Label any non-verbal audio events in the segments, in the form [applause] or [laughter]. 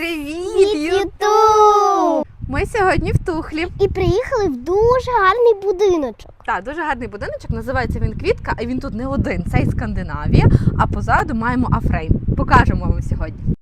Привіт, Ютуб! Ми сьогодні в Тухлі. І приїхали в дуже гарний будиночок. Так, дуже гарний будиночок. Називається він Квітка, а він тут не один. Це із Скандинавія. А позаду маємо Афрейм. Покажемо вам сьогодні.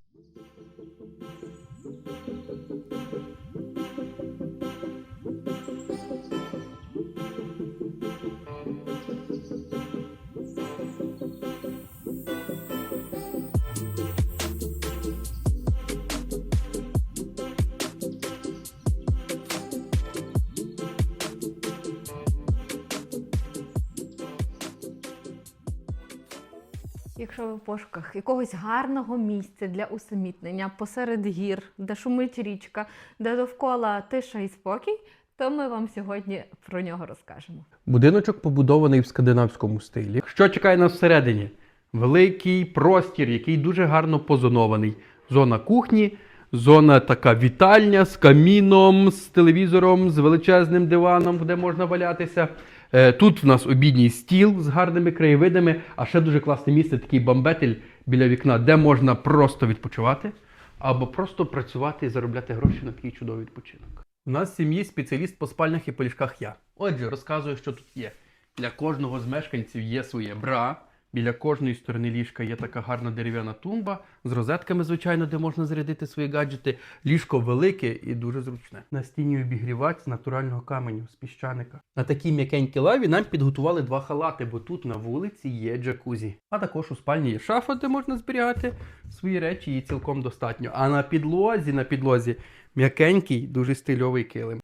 Якщо ви в пошуках якогось гарного місця для усамітнення посеред гір, де шумить річка, де довкола тиша і спокій, то ми вам сьогодні про нього розкажемо. Будиночок побудований в скандинавському стилі. Що чекає нас всередині? Великий простір, який дуже гарно позонований. Зона кухні, зона така вітальня з каміном, з телевізором, з величезним диваном, де можна валятися. Е, Тут в нас обідній стіл з гарними краєвидами, а ще дуже класне місце, такий бамбетель біля вікна, де можна просто відпочивати або просто працювати і заробляти гроші на такий чудовий відпочинок. У нас в сім'ї спеціаліст по спальнях і по ліжках я. Отже, розказую, що тут є. Для кожного з мешканців є своє бра. Біля кожної сторони ліжка є така гарна дерев'яна тумба з розетками, звичайно, де можна зарядити свої гаджети. Ліжко велике і дуже зручне. На стіні обігрівач з натурального каменю, з піщаника. На такій м'якенькій лаві нам підготували два халати, бо тут на вулиці є джакузі. А також у спальні є шафа, де можна зберігати свої речі, її цілком достатньо. А на підлозі, на підлозі м'якенький, дуже стильовий килим.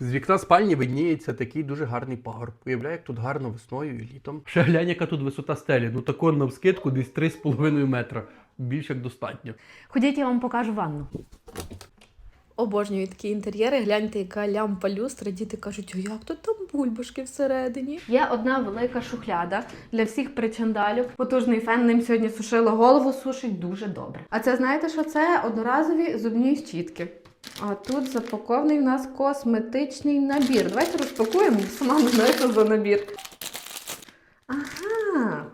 З вікна спальні видніється такий дуже гарний пагорб. Уявляю, як тут гарно весною і літом. Ще глянь, яка тут висота стелі. Ну тако навскидку десь 3,5 метра. Більш як достатньо. Ходіть, я вам покажу ванну. Обожнюю такі інтер'єри. Гляньте, яка лямпа люстра. Діти кажуть, о, як тут там бульбашки всередині. Є одна велика шухляда для всіх причандалів. Потужний фен ним сьогодні сушила голову, сушить дуже добре. А це знаєте, що це одноразові зубні щітки. А тут запакований в нас косметичний набір. Давайте розпакуємо, сама не знаю, що за набір. Ага,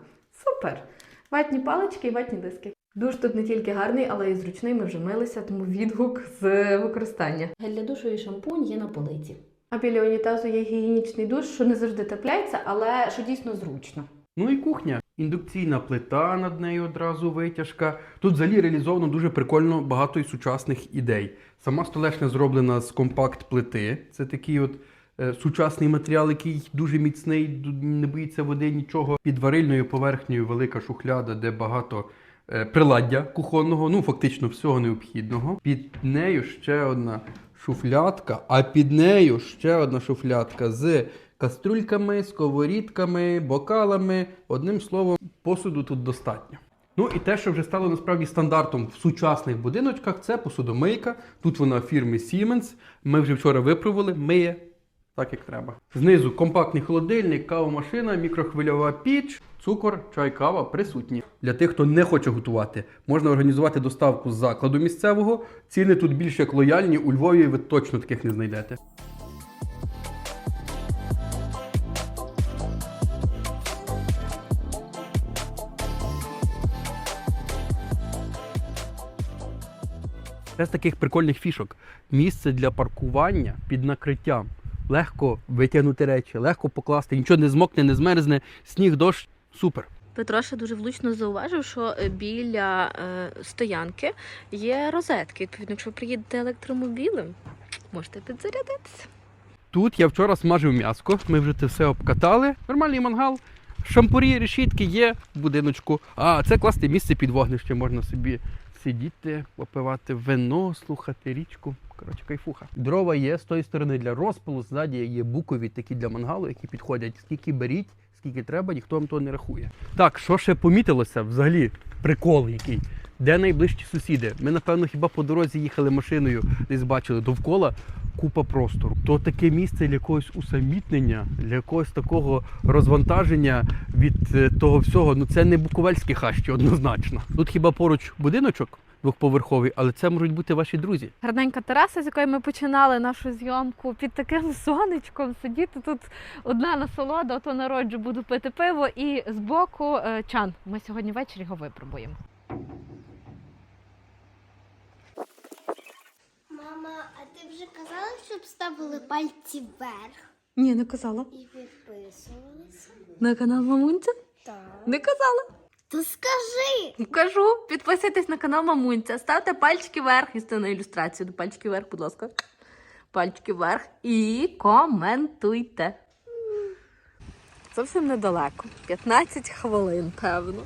супер! Ватні палички і ватні диски. Душ тут не тільки гарний, але й зручний. Ми вже милися, тому відгук з використання. Гель для душу і шампунь є на полиці. А біля унітазу є гігієнічний душ, що не завжди тепляється, але що дійсно зручно. Ну і кухня. Індукційна плита над нею одразу витяжка. Тут взагалі реалізовано дуже прикольно багато і сучасних ідей. Сама столешня зроблена з компакт плити. Це такий от е, сучасний матеріал, який дуже міцний, не боїться води, нічого. Під варильною поверхнею велика шухляда, де багато е, приладдя кухонного, ну фактично всього необхідного. Під нею ще одна шуфлядка, а під нею ще одна шуфлядка з каструльками, сковорідками, бокалами. Одним словом, посуду тут достатньо. Ну і те, що вже стало насправді стандартом в сучасних будиночках, це посудомийка. Тут вона фірми Siemens. Ми вже вчора випробували, миє так, як треба. Знизу компактний холодильник, кавомашина, мікрохвильова піч, цукор, чай, кава присутні. Для тих, хто не хоче готувати, можна організувати доставку з закладу місцевого. Ціни тут більш як лояльні. У Львові ви точно таких не знайдете. Це з таких прикольних фішок. Місце для паркування під накриттям. Легко витягнути речі, легко покласти, нічого не змокне, не змерзне, сніг, дощ. Супер. Петроша дуже влучно зауважив, що біля е, стоянки є розетки. Відповідно, якщо приїдете електромобілем, можете підзарядитися. Тут я вчора смажив м'яско, ми вже це все обкатали. Нормальний мангал. Шампурі, решітки є в будиночку. А це класне місце під вогнище. Можна собі сидіти, попивати вино, слухати річку. Коротше, кайфуха. Дрова є з тої сторони для розпилу, ззаді є букові такі для мангалу, які підходять. Скільки беріть, скільки треба, ніхто вам того не рахує. Так, що ще помітилося взагалі? Прикол який. Де найближчі сусіди? Ми, напевно, хіба по дорозі їхали машиною, десь бачили довкола купа простору. То таке місце для якогось усамітнення, для якогось такого розвантаження від е, того всього. Ну це не буковельські хащі, однозначно. Тут хіба поруч будиночок двохповерховий, але це можуть бути ваші друзі. Гарненька тераса, з якої ми починали нашу зйомку, під таким [laughs] сонечком сидіти тут одна насолода, ото народжу буду пити пиво і збоку е, чан. Ми сьогодні ввечері його випробуємо. А ти вже казала, щоб ставили пальці вверх Ні, не казала. і підписувалися? На канал Мамунця? Так. Не казала. То скажи. Кажу, підписуйтесь на канал Мамунця, ставте пальчики вверх і на ілюстрацію до пальчики вверх, будь ласка. Пальчики вверх і коментуйте. Зовсім недалеко, 15 хвилин, певно,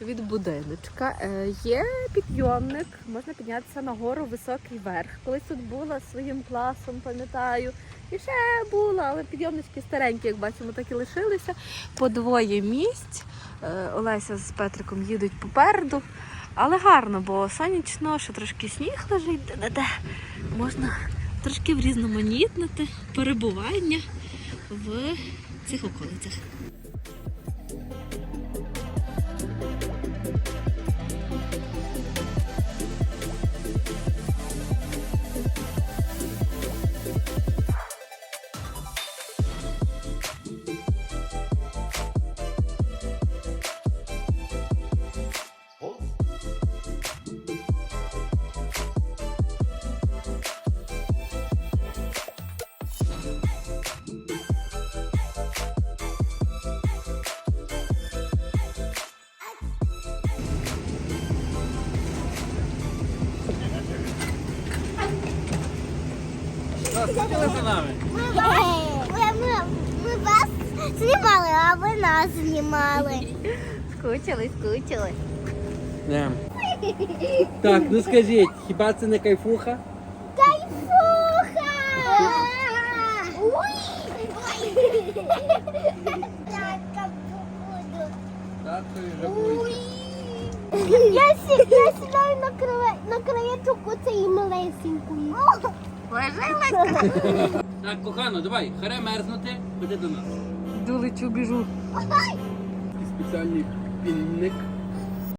від будиночка. Е, є підйомник, можна піднятися на гору високий верх. Колись тут була своїм класом, пам'ятаю. І ще була, але підйомнички старенькі, як бачимо, так і лишилися. По двоє місць. Е, Олеся з Петриком їдуть попереду. Але гарно, бо сонячно, ще трошки сніг лежить, де-де-де. Можна трошки врізноманітнити перебування в цих околицях. Ми, ми, ми вас знімали, а ви нас знімали. Скучили, скучили. Не. Так, ну скажіть, хіба це не кайфуха? Кайфуха! Ой! Так, буду. Ой! Я, сі, я сідаю на, крає, на краєчок оцеї малесенької. Так, кохано, давай, харе мерзнути, ходи до нас. Йду лечу, біжу. Спеціальний пінник